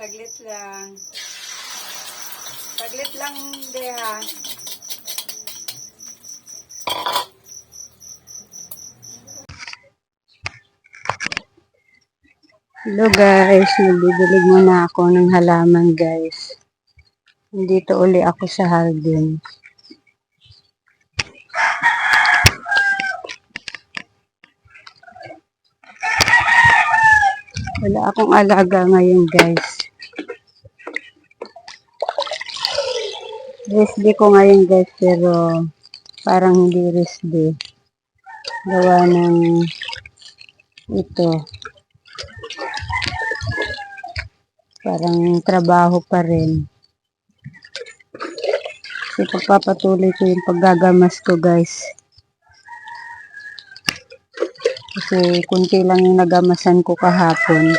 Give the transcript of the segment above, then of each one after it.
Saglit lang. Saglit lang, Deha. Hello guys, nagbibilig muna ako ng halaman guys. Nandito uli ako sa Haldin. Wala akong alaga ngayon guys. Rest day ko ngayon guys pero parang hindi rest day. Gawa ng ito. parang trabaho pa rin. Kasi pagpapatuloy ko yung paggagamas ko guys. Kasi kunti lang yung nagamasan ko kahapon.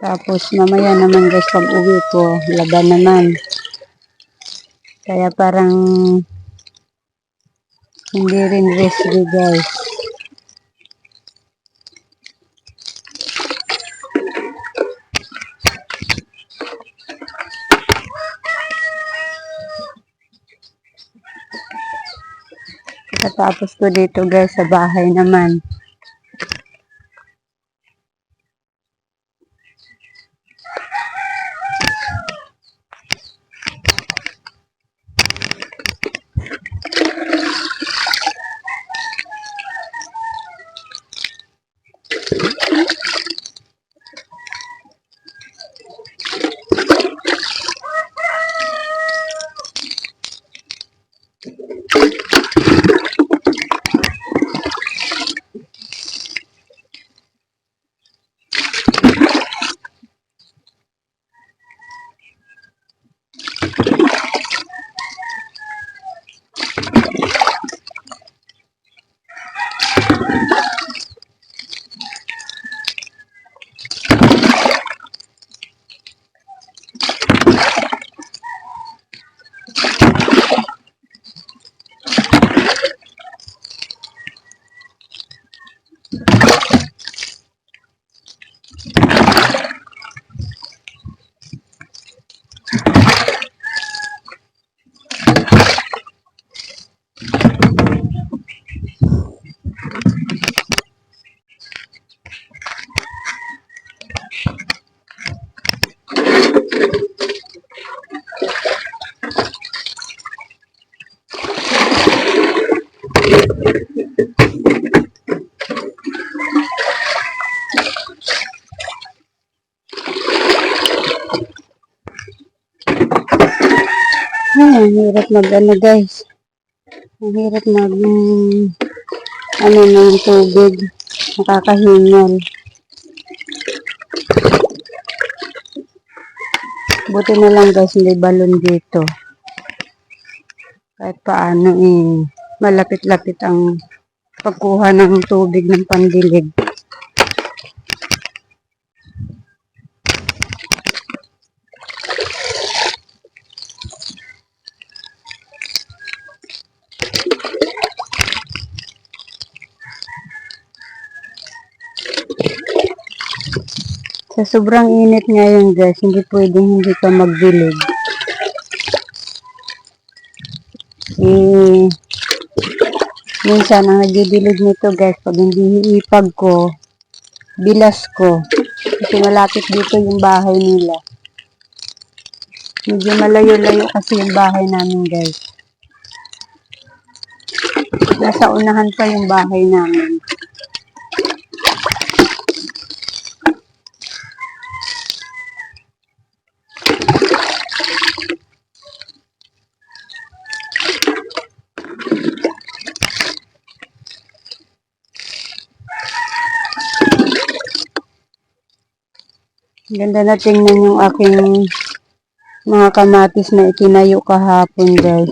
Tapos mamaya naman guys pag uwi ko, laban naman. Kaya parang hindi rin day guys. Katapos ko dito guys sa bahay naman. Mag ano guys. Ang hirap mag mm, ano ng tubig. Nakakahingal. Buti na lang guys, may balon dito. Kahit paano eh, malapit-lapit ang pagkuha ng tubig ng pandilig. Sobrang init ngayon guys, hindi pwedeng hindi ka magdilig. Eh, minsan ang nagdidilig nito guys, pag hindi iipag ko, bilas ko. Kasi malapit dito yung bahay nila. Medyo malayo-layo kasi yung bahay namin guys. Nasa unahan pa yung bahay namin. Ganda na tingnan yung aking mga kamatis na itinayo kahapon guys.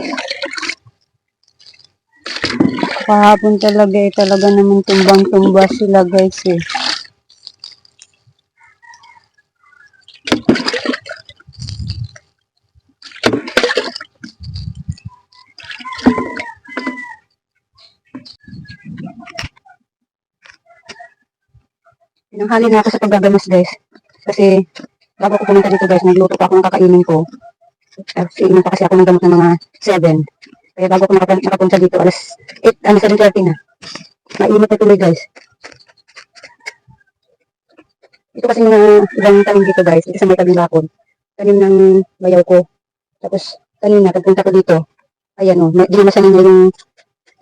Kahapon talaga eh, talaga naman tumbang-tumba sila guys eh. Nanghali na ako sa paggagamas guys. Kasi bago ko pumunta dito guys, nagluto pa ako ng kakainin ko. Tapos iinom pa kasi ako ng ng mga 7. Kaya bago ko nakapun- nakapunta dito, alas 8, ano, 7.30 na. Mainit na tuloy guys. Ito kasi mga ibang tanim dito guys, ito sa may tabing bakod. Tanim ng bayaw ko. Tapos kanina, pagpunta ko dito, ayan o, oh, ginamasan niya yung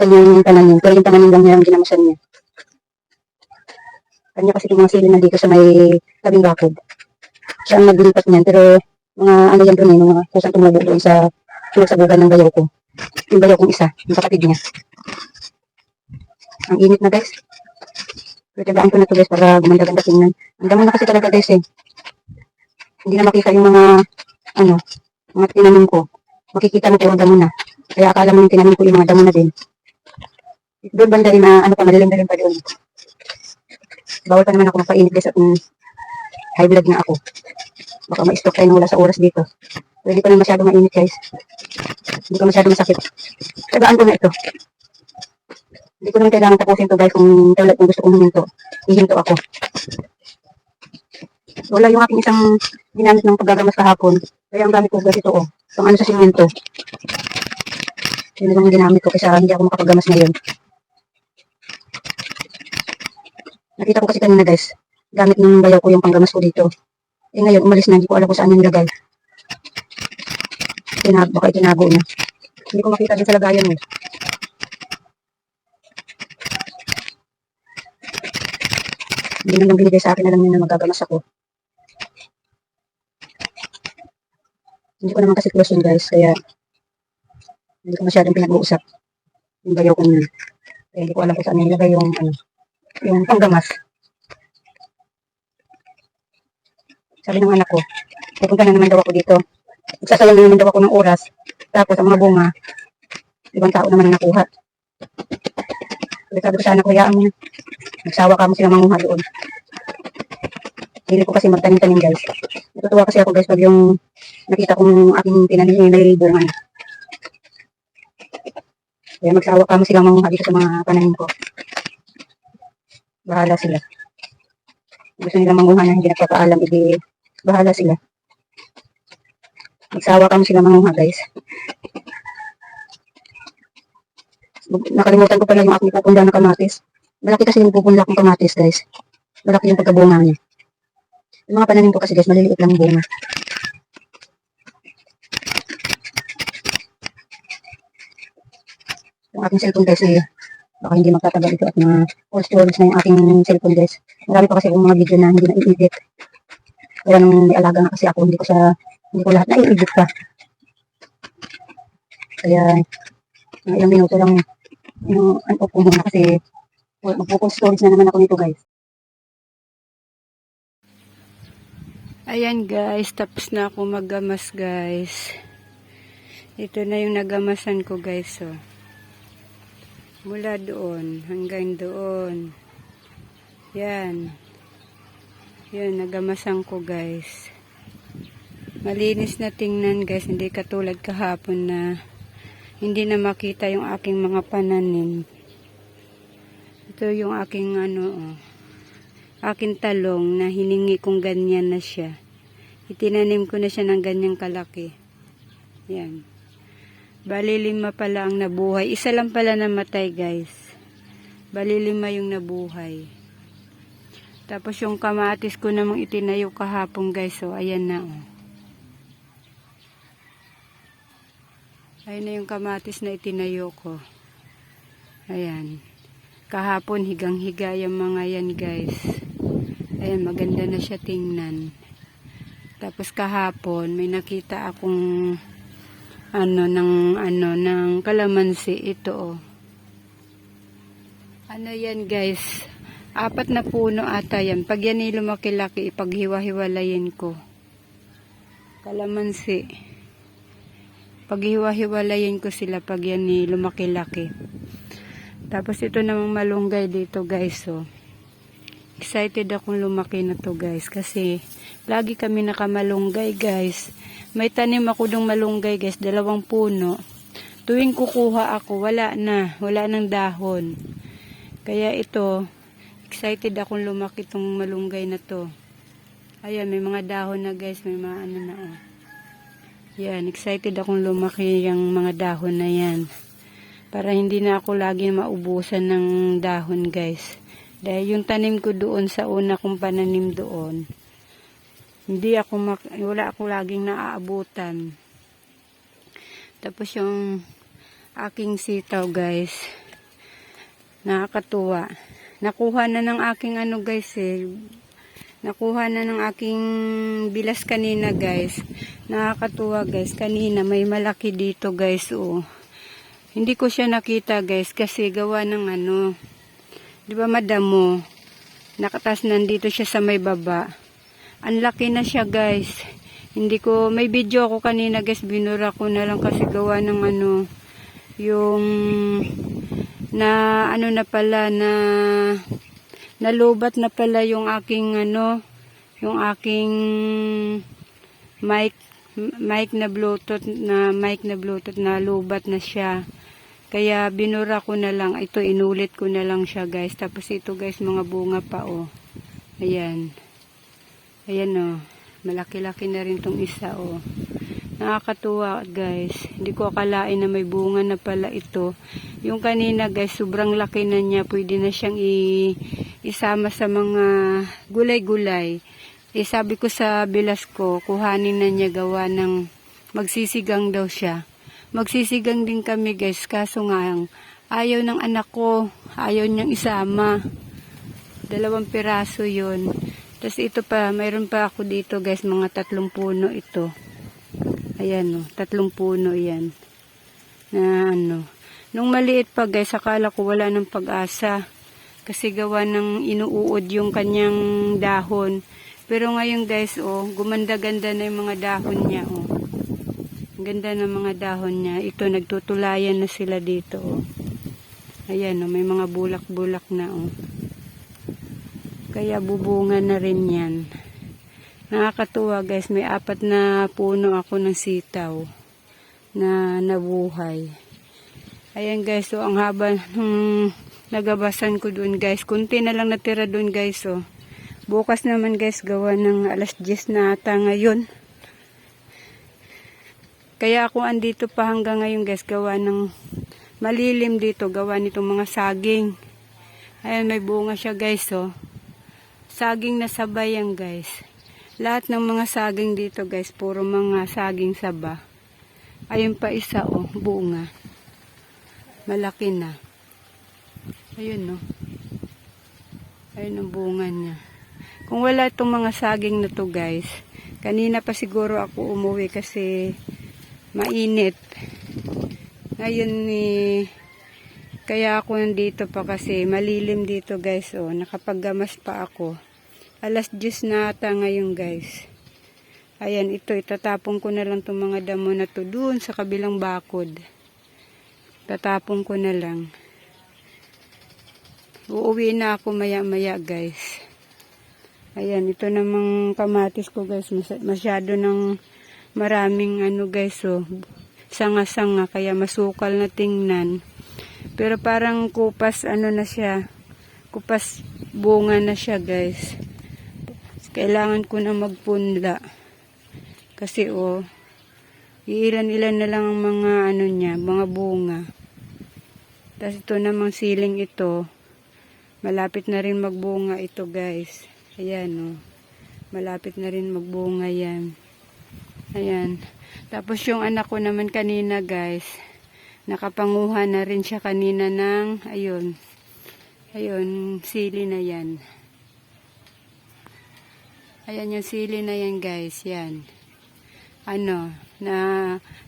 kanyang pananim. Pero yung pananim lang niya ginamasan niya. Kanya kasi yung mga sili na dito sa may tabing bakod. Siya ang naglilipat niyan. Pero mga ano yan doon eh, mga kusang tumubo doon sa sinasabugan ng bayaw ko. Yung bayaw kong isa, yung kapatid niya. Ang init na guys. Pero tagaan ko na to guys para gumanda-ganda tingnan. Ang damo na kasi talaga guys eh. Hindi na makita yung mga ano, mga tinanim ko. Makikita mo puro damo na. Kaya akala mo yung tinanim ko yung mga damo na din. Doon banda rin na ano pa, rin pa doon. Bawal pa naman ako mapainit guys at mm, high blood na ako. Baka ma-stroke tayo wala sa oras dito. Hindi ko na masyado mainit guys. Hindi ko masyado masakit. Tagaan ko na ito. Hindi ko naman kailangan tapusin to guys kung tulad kung gusto kong huminto. Hihinto ako. Wala yung aking isang ginamit ng paggagamas kahapon. Kaya ang gamit ko guys ito oh. Pang ano sa simento. Yun lang ang ginamit ko kasi hindi ako makapagamas ngayon. Nakita ko kasi kanina guys, gamit ng bayaw ko yung panggamas ko dito. Eh ngayon, umalis na, hindi ko alam kung saan yung nilagay. Tinag, baka itinago na. Hindi ko makita din sa lagayan eh. Hindi naman binigay sa akin, alam niyo na magagamas ako. Hindi ko naman kasi close yun guys, kaya hindi ko masyadong pinag-uusap yung bayaw ko na. Kaya hindi ko alam kung saan nilagay yung ano, yung panggamas. Sabi ng anak ko, pupunta na naman daw ako dito. Magsasayang na naman daw ako ng oras. Tapos ang mga bunga, ibang tao naman ang nakuha. Sabi sabi ko sa anak ko, hayaan mo na. Nagsawa ka mo sila manguha doon. Hindi ko kasi magtanim-tanim guys. Natutuwa kasi ako guys pag yung nakita kong aking tinanim yung may bunga na. Kaya magsawa ka mo sila manguha dito sa mga pananim ko. Bahala sila. Gusto nila manguha na hindi nagpapaalam, hindi bahala sila. Magsawa kami sila manguha guys. Nakalimutan ko pala yung aking pupunda ng kamatis. Malaki kasi yung pupunda kong kamatis guys. Malaki yung pagkabunga niya. Yung mga pananim ko kasi guys, maliliit lang bunga. Yung aking cellphone guys eh, baka hindi magtatagal ito at mga full storage na yung aking cellphone guys. Marami pa kasi akong mga video na hindi na i-edit. Kaya nung may alaga nga kasi ako, hindi ko siya, hindi ko lahat na i-edit pa. Kaya, mga ilang minuto lang yung ano ko muna kasi magpo-full storage na naman ako nito guys. Ayan guys, tapos na ako maggamas guys. Ito na yung nagamasan ko guys oh. Mula doon hanggang doon. Yan. Yan, nagamasan ko guys. Malinis na tingnan guys, hindi katulad kahapon na hindi na makita yung aking mga pananim. Ito yung aking ano oh akin talong na hiningi kong ganyan na siya. Itinanim ko na siya ng ganyang kalaki. Yan. Bali lima pala ang nabuhay. Isa lang pala namatay guys. Bali lima yung nabuhay. Tapos yung kamatis ko namang itinayo kahapon guys. So ayan na oh. Ayan na yung kamatis na itinayo ko. Ayan. Kahapon higang-higa yung mga yan guys. Ayan, maganda na siya tingnan. Tapos kahapon, may nakita akong ano, ng, ano, ng kalamansi. Ito, oh. Ano yan, guys? Apat na puno ata yan. Pag yan ay lumaki-laki, ipaghiwa-hiwalayin ko. Kalamansi. Paghiwa-hiwalayin ko sila pag yan ay lumaki-laki. Tapos ito namang malunggay dito, guys, oh excited akong lumaki na to guys kasi lagi kami nakamalunggay guys may tanim ako ng malunggay guys dalawang puno tuwing kukuha ako wala na wala ng dahon kaya ito Excited akong lumaki tong malunggay na to. Ayan, may mga dahon na guys, may mga ano na oh. Yan, excited akong lumaki yung mga dahon na yan. Para hindi na ako lagi maubusan ng dahon guys. Dahil yung tanim ko doon sa una kong pananim doon, hindi ako mak- wala ako laging naaabutan. Tapos yung aking sitaw guys, nakakatuwa. Nakuha na ng aking ano guys eh, nakuha na ng aking bilas kanina guys. Nakakatuwa guys, kanina may malaki dito guys oh. Hindi ko siya nakita guys kasi gawa ng ano, di ba madamo, nakatas nandito siya sa may baba. Ang laki na siya guys. Hindi ko, may video ako kanina guys, binura ko na lang kasi gawa ng ano, yung na ano na pala na nalubat na pala yung aking ano yung aking mic mic na bluetooth na mic na bluetooth na lubat na siya kaya binura ko na lang ito inulit ko na lang siya guys tapos ito guys mga bunga pa oh ayan ayan oh malaki-laki na rin tong isa oh Nakakatuwa guys. Hindi ko akalain na may bunga na pala ito. Yung kanina guys, sobrang laki na niya. Pwede na siyang i isama sa mga gulay-gulay. Eh sabi ko sa bilas ko, kuhanin na niya gawa ng magsisigang daw siya. Magsisigang din kami guys. Kaso nga, ayaw ng anak ko. Ayaw niyang isama. Dalawang piraso yon. Tapos ito pa, mayroon pa ako dito guys, mga tatlong puno ito. Ayan o, tatlong puno yan. Na ano. Nung maliit pa guys, akala ko wala ng pag-asa. Kasi gawa ng inuuod yung kanyang dahon. Pero ngayon guys, oh, gumanda-ganda na yung mga dahon niya. Oh. Ganda ng mga dahon niya. Ito, nagtutulayan na sila dito. Oh. Ayan, oh, may mga bulak-bulak na. Oh. Kaya bubunga na rin yan. Nakakatuwa guys, may apat na puno ako ng sitaw na nabuhay. Ayan guys, so ang haba ng nagabasan ko doon guys. Kunti na lang natira doon guys, so. Bukas naman guys, gawa ng alas 10 na ata ngayon. Kaya ako andito pa hanggang ngayon guys, gawa ng malilim dito, gawa nitong mga saging. Ayan, may bunga siya guys, so. Saging na sabay yan guys. Lahat ng mga saging dito guys, puro mga saging saba. Ayun pa isa oh, bunga. Malaki na. Ayun oh. Ayun ang bunga niya. Kung wala itong mga saging na to guys, kanina pa siguro ako umuwi kasi mainit. Ngayon ni kaya ako nandito pa kasi malilim dito guys oh, nakapaggamas pa ako. Alas 10 na ata ngayon guys. Ayan, ito, itatapon ko na lang itong mga damo na to doon sa kabilang bakod. Tatapon ko na lang. Uuwi na ako maya-maya guys. Ayan, ito namang kamatis ko guys. Mas- Masyado ng maraming ano guys, oh, sanga-sanga, kaya masukal na tingnan. Pero parang kupas ano na siya, kupas bunga na siya guys. Kailangan ko na magpunla. Kasi oh, iilan-ilan na lang ang mga ano niya, mga bunga. Tapos ito namang siling ito, malapit na rin magbunga ito guys. Ayan oh, malapit na rin magbunga yan. Ayan. Tapos yung anak ko naman kanina guys, nakapanguha na rin siya kanina ng, ayun, ayun, sili na yan. Ayan yung sili na yan guys, yan. Ano, na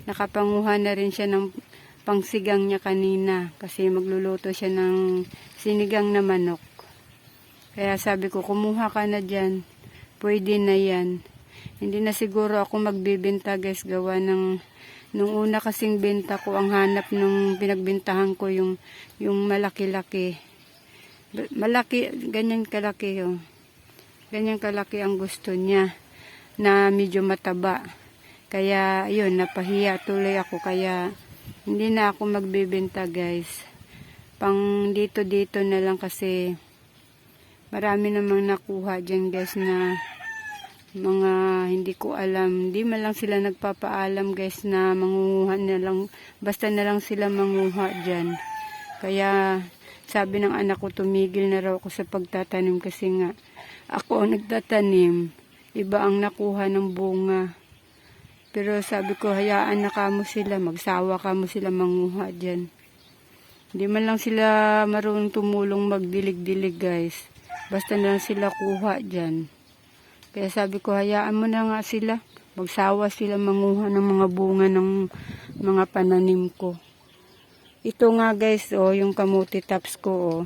nakapanguha na rin siya ng pangsigang niya kanina kasi magluluto siya ng sinigang na manok. Kaya sabi ko, kumuha ka na dyan. Pwede na yan. Hindi na siguro ako magbibenta guys gawa ng nung una kasing benta ko ang hanap nung pinagbintahan ko yung yung malaki-laki. Malaki, ganyan kalaki yung. Ganyan kalaki ang gusto niya na medyo mataba. Kaya yun, napahiya tuloy ako kaya hindi na ako magbibenta guys. Pang dito-dito na lang kasi Marami namang nakuha dyan guys na mga hindi ko alam. Hindi man lang sila nagpapaalam guys na mangunguha na lang. Basta na lang sila manguha dyan. Kaya sabi ng anak ko tumigil na raw ako sa pagtatanim kasi nga ako ang nagtatanim. Iba ang nakuha ng bunga. Pero sabi ko hayaan na kamo sila. Magsawa kamo sila manguha dyan. Hindi man lang sila marunong tumulong magdilig-dilig guys. Basta na lang sila kuha dyan. Kaya sabi ko, hayaan mo na nga sila. Magsawa sila manguha ng mga bunga ng mga pananim ko. Ito nga guys, oh, yung kamuti tops ko, oh.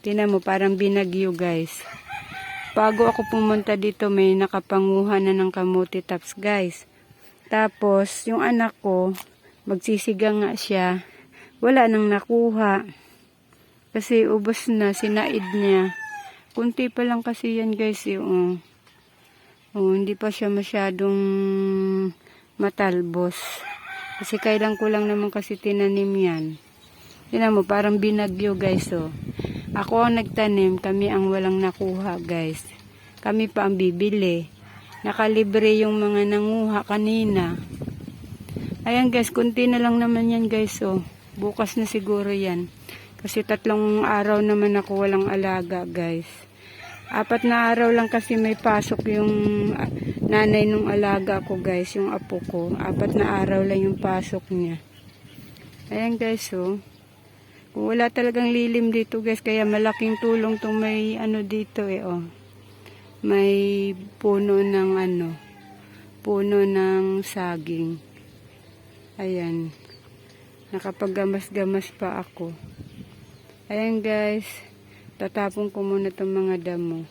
Tinan mo, parang binagyo guys. Bago ako pumunta dito, may nakapanguha na ng kamuti tops guys. Tapos, yung anak ko, magsisiga nga siya. Wala nang nakuha. Kasi ubos na, sinaid niya. Kunti pa lang kasi yan guys, yung oh, hindi pa siya masyadong matalbos. Kasi kailan ko lang naman kasi tinanim yan. Tinan mo, parang binagyo guys, oh. Ako ang nagtanim, kami ang walang nakuha guys. Kami pa ang bibili. Nakalibre yung mga nanguha kanina. Ayan guys, kunti na lang naman yan guys, oh. Bukas na siguro yan. Kasi tatlong araw naman ako walang alaga guys. Apat na araw lang kasi may pasok yung ah, nanay nung alaga ko guys, yung apo ko. Apat na araw lang yung pasok niya. Ayan guys, oh. Kung wala talagang lilim dito guys, kaya malaking tulong tong may ano dito eh, oh. May puno ng ano, puno ng saging. Ayan. Nakapaggamas-gamas pa ako. Ayan guys, tatapon ko muna itong mga damo.